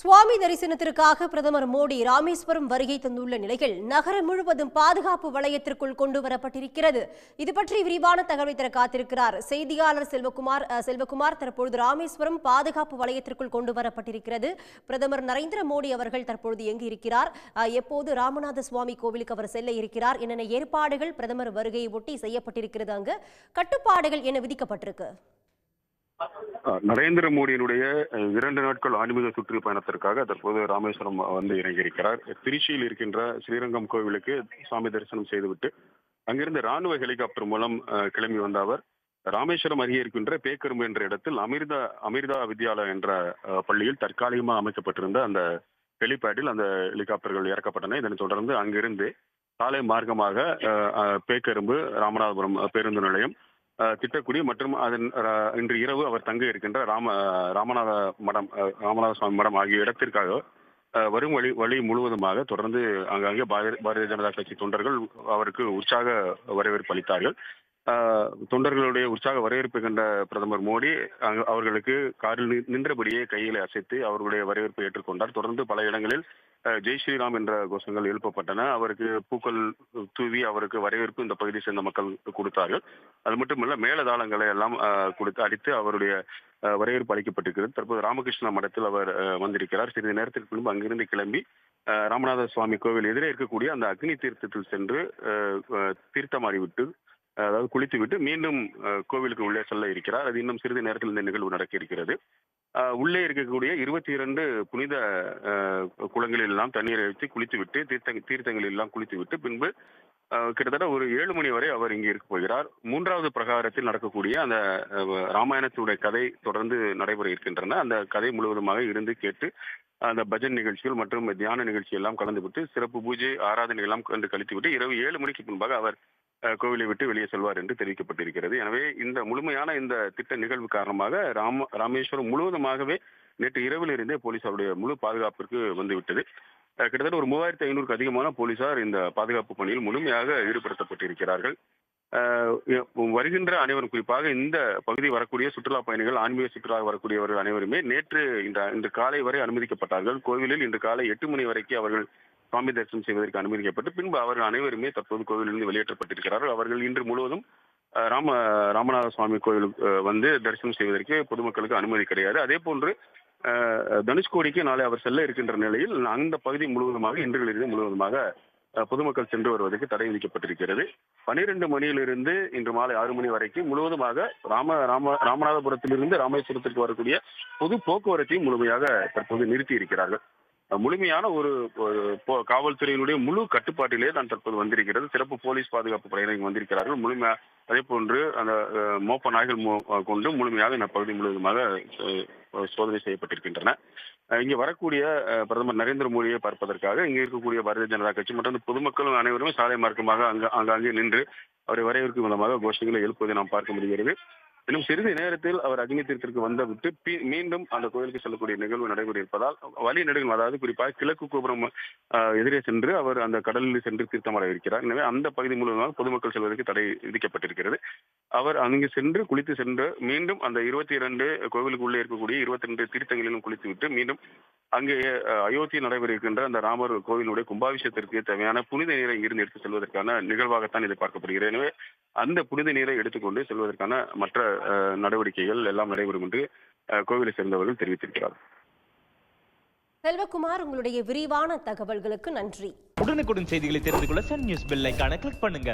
சுவாமி தரிசனத்திற்காக பிரதமர் மோடி ராமேஸ்வரம் வருகை தந்துள்ள நிலையில் நகரம் முழுவதும் பாதுகாப்பு வளையத்திற்குள் கொண்டு வரப்பட்டிருக்கிறது இது பற்றி விரிவான தகவலை தர காத்திருக்கிறார். செய்தியாளர் செல்வகுமார் அஹ், செல்வகுமார் தற்பொழுது ராமேஸ்வரம் பாதுகாப்பு வளையத்திற்குள் கொண்டு வரப்பட்டிருக்கிறது பிரதமர் நரேந்திர மோடி அவர்கள் தற்பொழுது எங்கு இருக்கிறார் அஹ், எப்போது ராமநாத சுவாமி கோவிலுக்கு அவர் செல்ல இருக்கிறார்? என்னென்ன ஏற்பாடுகள் பிரதமர் வருகையை ஒட்டி செய்யப்பட்டிருக்கிறது அங்கு? கட்டுப்பாடுகள் என விதிக்கப்பட்டிருக்கு? நரேந்திர மோடியினுடைய இரண்டு நாட்கள் ஆன்மீக சுற்றுப்பயணத்திற்காக தற்போது ராமேஸ்வரம் வந்து இறங்கியிருக்கிறார் திருச்சியில் இருக்கின்ற ஸ்ரீரங்கம் கோவிலுக்கு சுவாமி தரிசனம் செய்துவிட்டு அங்கிருந்து ராணுவ ஹெலிகாப்டர் மூலம் கிளம்பி வந்த அவர் ராமேஸ்வரம் அருகே இருக்கின்ற பேக்கரும்பு என்ற இடத்தில் அமிர்தா அமிர்தா வித்யாலயா என்ற பள்ளியில் தற்காலிகமாக அமைக்கப்பட்டிருந்த அந்த ஹெலிபேடில் அந்த ஹெலிகாப்டர்கள் இறக்கப்பட்டன. இதனைத் தொடர்ந்து அங்கிருந்து சாலை மார்க்கமாக பேக்கரும்பு ராமநாதபுரம் பேருந்து நிலையம் திட்டக்குடி மற்றும் அதன் இன்று இரவு அவர் தங்க இருக்கின்ற ராம ராமநாத மடம் ராமநாத சுவாமி மடம் ஆகிய இடத்திற்காக வரும் வழி வழி முழுவதுமாக தொடர்ந்து அங்கங்கே பாரதிய பாரதிய ஜனதா கட்சி தொண்டர்கள் அவருக்கு உற்சாக வரவேற்பு அளித்தார்கள். தொண்டர்களுடைய உற்சாக வரவேற்பு கண்ட பிரதமர் மோடி அங்கு அவர்களுக்கு காரில் நின்றபடியே கையில் அசைத்து அவர்களுடைய வரவேற்பை ஏற்றுக்கொண்டார். தொடர்ந்து பல இடங்களில் ஜெய் ஸ்ரீராம் என்ற கோஷங்கள் எழுப்பப்பட்டன. அவருக்கு பூக்கள் தூவி அவருக்கு வரவேற்பு இந்த பகுதியை சேர்ந்த மக்கள் கொடுத்தார்கள். அது மட்டுமல்ல மேலதாளங்களை எல்லாம் அஹ், கொடுத்து அடித்து அவருடைய வரவேற்பு அளிக்கப்பட்டிருக்கிறது. தற்போது ராமகிருஷ்ண மடத்தில் அவர் வந்திருக்கிறார். சிறிது நேரத்திற்கு முன்பு அங்கிருந்து கிளம்பி ராமநாத சுவாமி கோவில் எதிரே இருக்கக்கூடிய அந்த அக்னி தீர்த்தத்தில் சென்று அஹ், தீர்த்தமாடி விட்டு அதாவது குளித்து விட்டு மீண்டும் கோவிலுக்கு உள்ளே செல்ல இருக்கிறார். அது இன்னும் சிறிது நேரத்தில் இந்த நிகழ்வு நடக்க இருக்கிறது. உள்ளே இருக்கக்கூடிய இருபத்தி இரண்டு புனித குளங்களில் எல்லாம் தண்ணீரை வைத்து குளித்து விட்டு தீர்த்த தீர்த்தங்களில் எல்லாம் குளித்து விட்டு பின்பு கிட்டத்தட்ட ஒரு ஏழு மணி வரை அவர் இங்கே இருக்க போகிறார். மூன்றாவது பிரகாரத்தில் நடக்கக்கூடிய அந்த ராமாயணத்துடைய கதை தொடர்ந்து நடைபெற இருக்கின்றன. அந்த கதை முழுவதுமாக இருந்து கேட்டு அந்த பஜன் நிகழ்ச்சிகள் மற்றும் தியான நிகழ்ச்சி எல்லாம் கலந்துவிட்டு சிறப்பு பூஜை ஆராதனை எல்லாம் கண்டு கழித்துவிட்டு இரவு ஏழு மணிக்கு முன்பாக அவர் கோவிலை விட்டு வெளியே செல்வார் என்று தெரிவிக்கப்பட்டிருக்கிறது. எனவே இந்த முழுமையான இந்த திட்ட நிகழ்வு காரணமாக ராம ராமேஸ்வரம் முழுவதுமாகவே நேற்று இரவிலிருந்தே போலீசாருடைய முழு பாதுகாப்பிற்கு வந்துவிட்டது. கிட்டத்தட்ட ஒரு மூவாயிரத்தி ஐநூறுக்கு அதிகமான போலீசார் இந்த பாதுகாப்பு பணியில் முழுமையாக ஈடுபடுத்தப்பட்டிருக்கிறார்கள். வருகின்ற அனைவரும் குறிப்பாக இந்த பகுதி வரக்கூடிய சுற்றுலா பயணிகள் ஆன்மீக சுற்றுலா வரக்கூடியவர்கள் அனைவருமே நேற்று இந்த இன்று காலை வரை அனுமதிக்கப்பட்டார்கள். கோவிலில் இன்று காலை எட்டு மணி வரைக்கும் அவர்கள் சுவாமி தரிசனம் செய்வதற்கு அனுமதிக்கப்பட்டு பின்பு அவர்கள் அனைவருமே தற்போது கோவிலிருந்து வெளியேற்றப்பட்டிருக்கிறார்கள். அவர்கள் இன்று முழுவதும் ராம ராமநாத சுவாமி கோவிலுக்கு வந்து தரிசனம் செய்வதற்கு பொதுமக்களுக்கு அனுமதி கிடையாது. அதே போன்று தனுஷ்கோடிக்கு நாளை அவர் செல்ல இருக்கின்ற நிலையில் அந்த பகுதி முழுவதுமாக இன்றிலிருந்து முழுவதுமாக பொதுமக்கள் சென்று வருவதற்கு தடை விதிக்கப்பட்டிருக்கிறது. பனிரெண்டு மணியிலிருந்து இன்று மாலை ஆறு மணி வரைக்கும் முழுவதுமாக ராம ராம ராமநாதபுரத்திலிருந்து ராமேஸ்வரத்திற்கு வரக்கூடிய பொது போக்குவரத்தையும் முழுமையாக தற்போது நிறுத்தி இருக்கிறார்கள் முழுமையான ஒரு காவல்துறையினுடைய முழு கட்டுப்பாட்டிலே தான் தற்போது வந்திருக்கிறது. சிறப்பு போலீஸ் பாதுகாப்பு படையினர் இங்கு வந்திருக்கிறார்கள். முழுமையா அதே போன்று அந்த மோப்ப நாய்கள் கொண்டு முழுமையாக இந்த பகுதி முழுவதுமாக சோதனை செய்யப்பட்டிருக்கின்றன. இங்கே வரக்கூடிய பிரதமர் நரேந்திர மோடியை பார்ப்பதற்காக இங்கே இருக்கக்கூடிய பாரதிய ஜனதா கட்சி மற்றும் பொதுமக்களும் அனைவருமே சாலை மார்க்கமாக அங்க ஆங்காங்கே நின்று அவரை வரவேற்கும் விதமாக கோஷங்களை எழுப்புவதை நாம் பார்க்க முடிகிறது. இன்னும் சிறிது நேரத்தில் அவர் அக்னி தீர்த்திற்கு வந்துவிட்டு மீண்டும் அந்த கோயிலுக்கு செல்லக்கூடிய நிகழ்வு நடைபெற இருப்பதால் வழி நெடுங்கள் அதாவது குறிப்பாக கிழக்கு கோபுரம் எதிரே சென்று அவர் அந்த கடலில் சென்று தீர்த்தமட இருக்கிறார். எனவே அந்த பகுதி முழுவதுமாக பொதுமக்கள் செல்வதற்கு தடை விதிக்கப்பட்டிருக்கிறது. அவர் அங்கு சென்று குளித்து சென்று மீண்டும் அந்த இருபத்தி இரண்டு கோவிலுக்கு உள்ளே இருக்கக்கூடிய இருபத்தி ரெண்டு தீர்த்தங்களிலும் குளித்துவிட்டு மீண்டும் அங்கே அஹ், அயோத்தி நடைபெற இருக்கின்ற அந்த ராமர் கோவிலுடைய கும்பாபிஷேகத்திற்கு தேவையான புனித நீரை இங்கிருந்து எடுத்து செல்வதற்கான நிகழ்வாகத்தான் இது பார்க்கப்படுகிறது. எனவே அந்த புனித நீரை எடுத்துக்கொண்டு செல்வதற்கான மற்ற நடவடிக்கைகள் எல்லாம் நடைபெறும் என்று கோவிலை சேர்ந்தவர்கள் தெரிவித்திருக்கிறார்கள் செல்வகுமார் உங்களுடைய விரிவான தகவல்களுக்கு நன்றி. உடனுக்குடன் செய்திகளை தெரிந்து கொள்ள சன் நியூஸ் பெல் ஐகானை கிளிக் பண்ணுங்க.